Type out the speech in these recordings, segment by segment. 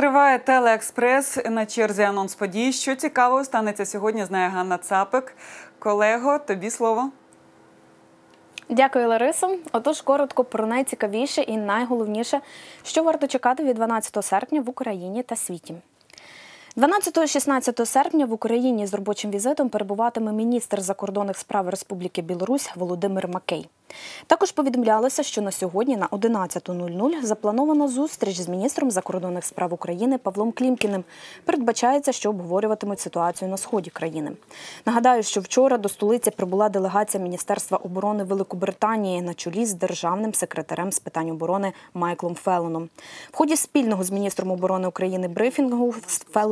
Триває телеекспрес на черзі анонс подій. Що цікавого станеться сьогодні, знає Ганна Цапик. Колего, тобі слово. Дякую, Ларисо. Отож, коротко про найцікавіше і найголовніше, що варто чекати від 12 серпня в Україні та світі. 12-16 серпня в Україні з робочим візитом перебуватиме міністр закордонних справ Республіки Білорусь Володимир Макей. Також повідомлялося, що на сьогодні на 11.00 запланована зустріч з міністром закордонних справ України Павлом Клімкіним. Передбачається, що обговорюватимуть ситуацію на сході країни. Нагадаю, що вчора до столиці прибула делегація Міністерства оборони Великобританії на чолі з державним секретарем з питань оборони Майклом Фелоном. В ході спільного з міністром оборони України брифінгу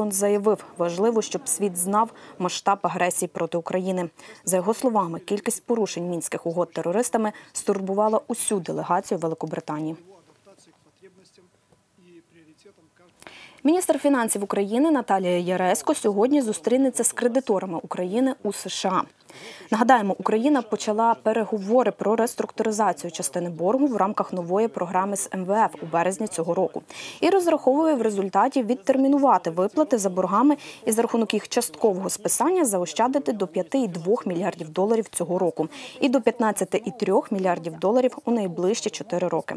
Фелон заявив, важливо, щоб світ знав масштаб агресії проти України. За його словами, кількість порушень мінських угод терористами стурбувала усю делегацію Великобританії. Міністр фінансів України Наталія Яресько сьогодні зустрінеться з кредиторами України у США. Нагадаємо, Україна почала переговори про реструктуризацію частини боргу в рамках нової програми з МВФ у березні цього року і розраховує в результаті відтермінувати виплати за боргами і за рахунок їх часткового списання заощадити до 5,2 мільярдів доларів цього року і до 15,3 мільярдів доларів у найближчі 4 роки.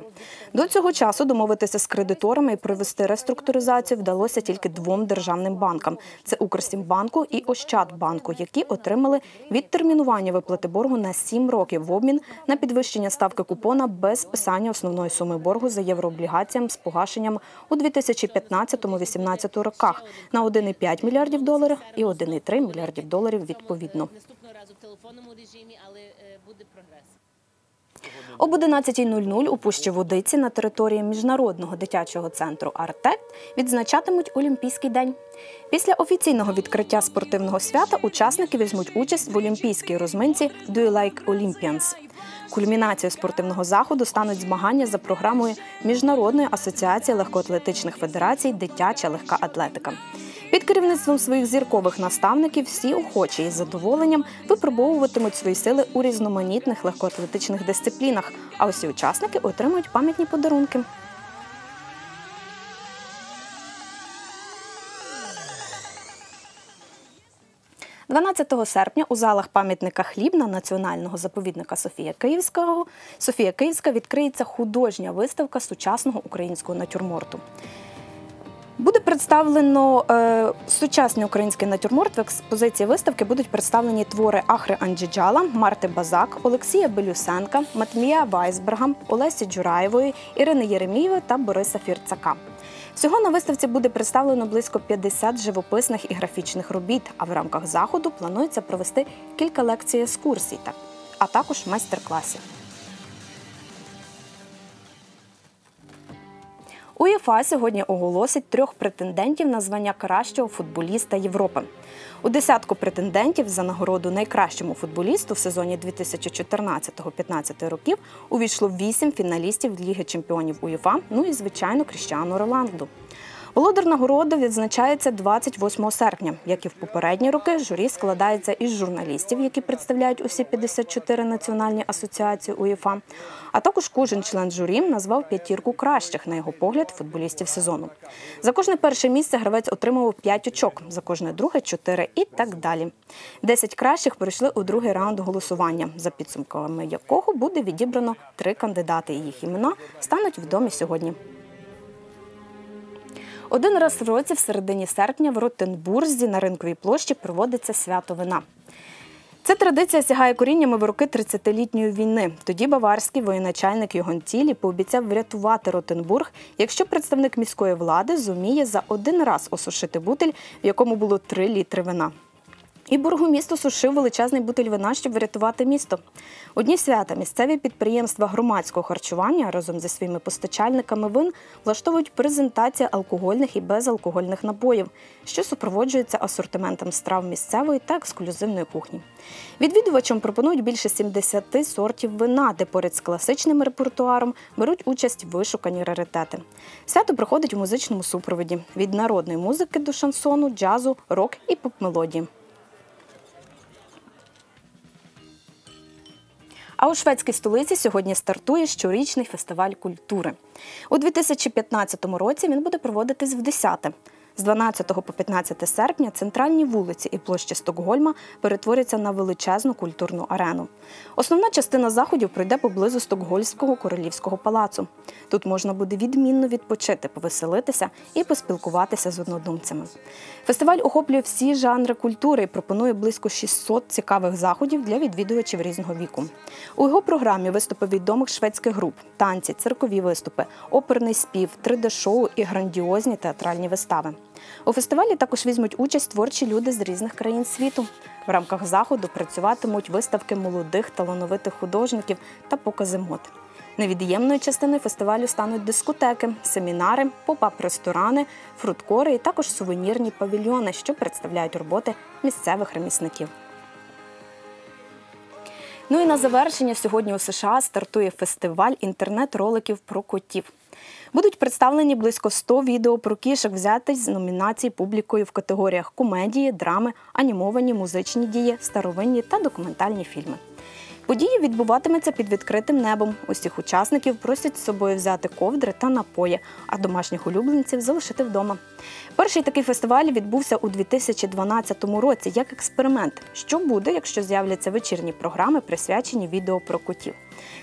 До цього часу домовитися з кредиторами і провести реструктуризацію вдалося тільки двом державним банкам: це Укрсімбанку і Ощадбанку, які отримали відтермінування виплати боргу на 7 років в обмін на підвищення ставки купона без списання основної суми боргу за єврооблігаціям з погашенням у 2015-2018 роках на 1,5 мільярдів доларів і 1,3 мільярдів доларів відповідно. наступного разу в телефонному режимі, але е, буде прогрес. Об 11.00 у Пущі Водиці на території міжнародного дитячого центру Артек відзначатимуть Олімпійський день. Після офіційного відкриття спортивного свята учасники візьмуть участь в олімпійській розминці «Do you like Olympians?». Кульмінацією спортивного заходу стануть змагання за програмою Міжнародної асоціації легкоатлетичних федерацій Дитяча легка атлетика. Під керівництвом своїх зіркових наставників всі охочі із задоволенням випробовуватимуть свої сили у різноманітних легкоатлетичних дисциплінах, а усі учасники отримують пам'ятні подарунки. – 12 серпня у залах пам'ятника Хлібна національного заповідника Софія Київського Софія Київська відкриється художня виставка сучасного українського натюрморту. Буде представлено е, сучасний український натюрморт. В експозиції виставки будуть представлені твори Ахри Анджіджала, Марти Базак, Олексія Белюсенка, Матмія Вайсберга, Олесі Джураєвої, Ірини Єремієвої та Бориса Фірцака. Всього на виставці буде представлено близько 50 живописних і графічних робіт. А в рамках заходу планується провести кілька лекцій екскурсій, а також майстер-класів. УЄФА сьогодні оголосить трьох претендентів на звання кращого футболіста Європи. У десятку претендентів за нагороду найкращому футболісту в сезоні 2014-15 років увійшло вісім фіналістів Ліги чемпіонів УЄФА, ну і звичайно Кріщану Роланду. Володар нагороди відзначається 28 серпня. Як і в попередні роки, журі складається із журналістів, які представляють усі 54 національні асоціації УЄФА. А також кожен член журі назвав п'ятірку кращих, на його погляд, футболістів сезону. За кожне перше місце гравець отримував 5 очок, за кожне друге 4 і так далі. 10 кращих пройшли у другий раунд голосування, за підсумками якого буде відібрано три кандидати. Їх імена стануть відомі сьогодні. Один раз в році в середині серпня в Ротенбурзі на ринковій площі проводиться свято вина. Ця традиція сягає коріннями в роки 30-літньої війни. Тоді баварський воєначальник Йоган Тілі пообіцяв врятувати Ротенбург, якщо представник міської влади зуміє за один раз осушити бутиль, в якому було 3 літри вина. І бургоміст осушив величезний бутиль вина, щоб врятувати місто. У дні свята місцеві підприємства громадського харчування разом зі своїми постачальниками вин влаштовують презентації алкогольних і безалкогольних напоїв, що супроводжується асортиментом страв місцевої та ексклюзивної кухні. Відвідувачам пропонують більше 70 сортів вина, де поряд з класичним репертуаром беруть участь вишукані раритети. Свято проходить у музичному супроводі від народної музики до шансону, джазу, рок і поп-мелодії. А у шведській столиці сьогодні стартує щорічний фестиваль культури. У 2015 році він буде проводитись в 10-те. З 12 по 15 серпня центральні вулиці і площі Стокгольма перетворяться на величезну культурну арену. Основна частина заходів пройде поблизу Стокгольмського королівського палацу. Тут можна буде відмінно відпочити, повеселитися і поспілкуватися з однодумцями. Фестиваль охоплює всі жанри культури і пропонує близько 600 цікавих заходів для відвідувачів різного віку. У його програмі виступи відомих шведських груп, танці, циркові виступи, оперний спів, 3D-шоу і грандіозні театральні вистави. У фестивалі також візьмуть участь творчі люди з різних країн світу. В рамках заходу працюватимуть виставки молодих талановитих художників та покази мод. Невід'ємною частиною фестивалю стануть дискотеки, семінари, попап-ресторани, фрудкори і також сувенірні павільйони, що представляють роботи місцевих ремісників. Ну і на завершення сьогодні у США стартує фестиваль інтернет-роликів про котів. Будуть представлені близько 100 відео про кішок, взятих з номінацій публікою в категоріях комедії, драми, анімовані музичні дії, старовинні та документальні фільми. Подія відбуватиметься під відкритим небом. Усіх учасників просять з собою взяти ковдри та напої, а домашніх улюбленців залишити вдома. Перший такий фестиваль відбувся у 2012 році як експеримент. Що буде, якщо з'являться вечірні програми, присвячені відео про котів?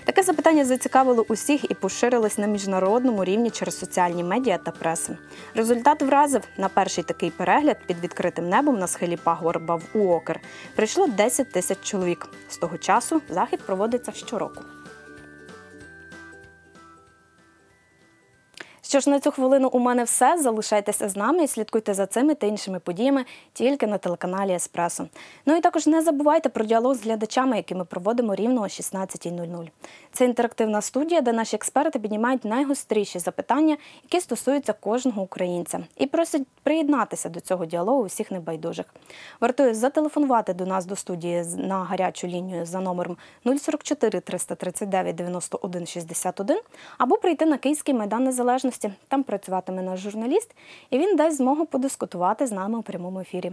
Таке запитання зацікавило усіх і поширилось на міжнародному рівні через соціальні медіа та преси. Результат вразив на перший такий перегляд під відкритим небом на схилі пагорба в Уокер прийшло 10 тисяч чоловік. З того часу захід проводиться щороку. Що ж на цю хвилину у мене все. Залишайтеся з нами і слідкуйте за цими та іншими подіями тільки на телеканалі Еспресо. Ну і також не забувайте про діалог з глядачами, який ми проводимо рівно о 16.00. Це інтерактивна студія, де наші експерти піднімають найгостріші запитання, які стосуються кожного українця, і просять приєднатися до цього діалогу усіх небайдужих. Вартує зателефонувати до нас до студії на гарячу лінію за номером 044 339 91 61 або прийти на Київський майдан Незалежності. Там працюватиме наш журналіст, і він дасть змогу подискутувати з нами у прямому ефірі.